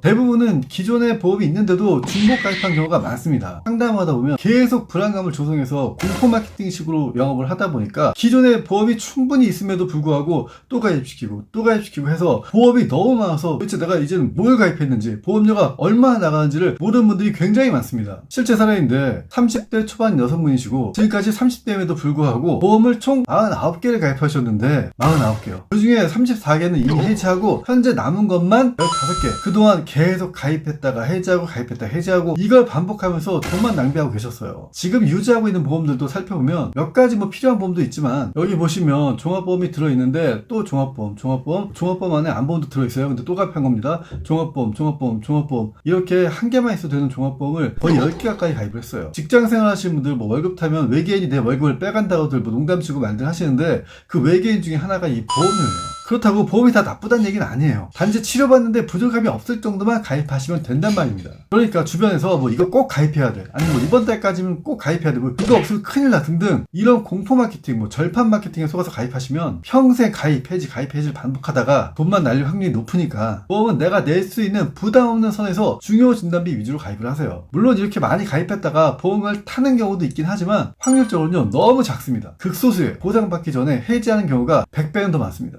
대부분은 기존에 보험이 있는데도 중복 가입한 경우가 많습니다. 상담하다 보면 계속 불안감을 조성해서 공포 마케팅식으로 영업을 하다 보니까 기존에 보험이 충분히 있음에도 불구하고 또 가입시키고 또 가입시키고 해서 보험이 너무 많아서 도대체 내가 이제는 뭘 가입했는지 보험료가 얼마나 나가는지를 모르는 분들이 굉장히 많습니다. 실제 사례인데 30대 초반 여성분이시고 지금까지 30대임에도 불구하고 보험을 총 49개를 가입하셨는데 49개요. 그 중에 34개는 이미 해지하고 현재 남은 것만 15개. 그동안 계속 가입했다가 해지하고 가입했다 해지하고 이걸 반복하면서 돈만 낭비하고 계셨어요. 지금 유지하고 있는 보험들도 살펴보면 몇 가지 뭐 필요한 보험도 있지만 여기 보시면 종합보험이 들어있는데 또 종합보험, 종합보험, 종합보험 안에 안보험도 들어있어요. 근데 또 가입한 겁니다. 종합보험, 종합보험, 종합보험 이렇게 한 개만 있어도 되는 종합보험을 거의 10개 가까이 가입을 했어요. 직장 생활 하시는 분들 뭐 월급 타면 외계인이 내 월급을 빼간다고들 뭐 농담치고 만들 하시는데 그 외계인 중에 하나가 이 보험료예요. 그렇다고 보험이 다 나쁘다는 얘기는 아니에요. 단지 치료받는데 부족함이 없을 정도만 가입하시면 된단 말입니다. 그러니까 주변에서 뭐 이거 꼭 가입해야 돼. 아니면 뭐 이번 달까지는 꼭 가입해야 돼. 뭐 이거 없으면 큰일 나 등등. 이런 공포 마케팅, 뭐 절판 마케팅에 속아서 가입하시면 평생 가입, 해지, 가입, 해지를 반복하다가 돈만 날릴 확률이 높으니까 보험은 내가 낼 수 있는 부담 없는 선에서 중요 진단비 위주로 가입을 하세요. 물론 이렇게 많이 가입했다가 보험을 타는 경우도 있긴 하지만 확률적으로는 너무 작습니다. 극소수에 보장받기 전에 해지하는 경우가 100배는 더 많습니다.